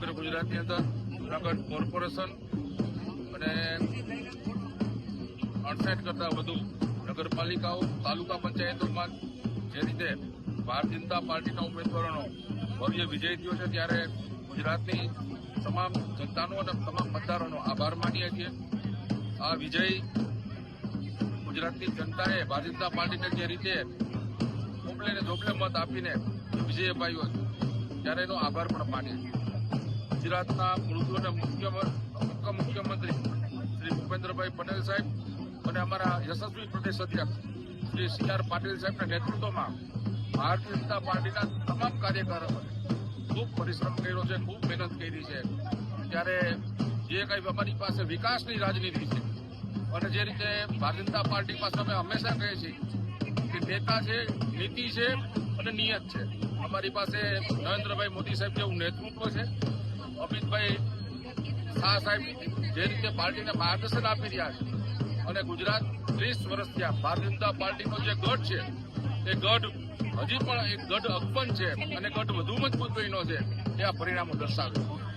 સમગ્ર ગુજરાતની અંદર જુનાગઢ કોર્પોરેશન અને અડસઠ કરતાં વધુ નગરપાલિકાઓ, તાલુકા પંચાયતોમાં જે રીતે ભારતીય જનતા પાર્ટીના ઉમેદવારોનો ભવ્ય વિજય થયો છે, ત્યારે ગુજરાતની તમામ જનતાનો અને તમામ મતદારોનો આભાર માનીએ છીએ. આ વિજય ગુજરાતની જનતાએ ભારતીય જનતા પાર્ટીને જે રીતે ઉપલે ને જોપલે મત આપીને વિજય અપાયો ત્યારે એનો આભાર પણ માનીએ છીએ. ગુજરાતના મુખ્ય મુખ્ય મુખ્યમંત્રી શ્રી ભૂપેન્દ્રભાઈ પટેલ સાહેબ અને અમારા યશસ્વી પ્રદેશ અધ્યક્ષ શ્રી સી આર પાટીલ સાહેબના નેતૃત્વમાં ભારતીય જનતા પાર્ટીના તમામ કાર્યકરોએ ખૂબ પરિશ્રમ કર્યો છે, ખૂબ મહેનત કરી છે. ત્યારે જે કંઈ અમારી પાસે વિકાસની રાજનીતિ છે અને જે રીતે ભારતીય જનતા પાર્ટી પાસે અમે હંમેશા કહીએ છીએ કે નેતા છે, નીતિ છે અને નિયત છે. અમારી પાસે નરેન્દ્રભાઈ મોદી સાહેબ જેવું નેતૃત્વ છે અમિતભાઈ શાહ સાહેબ જે રીતે પાર્ટીને માર્ગદર્શન આપી રહ્યા છે અને ગુજરાત ત્રીસ વર્ષ થયા ભારતીય જનતા પાર્ટીનો જે ગઢ છે, એ ગઢ હજી પણ એક ગઢ અકબંધ છે અને ગઢ વધુ મજબૂત બન્યો છે, એ આ પરિણામો દર્શાવે છે.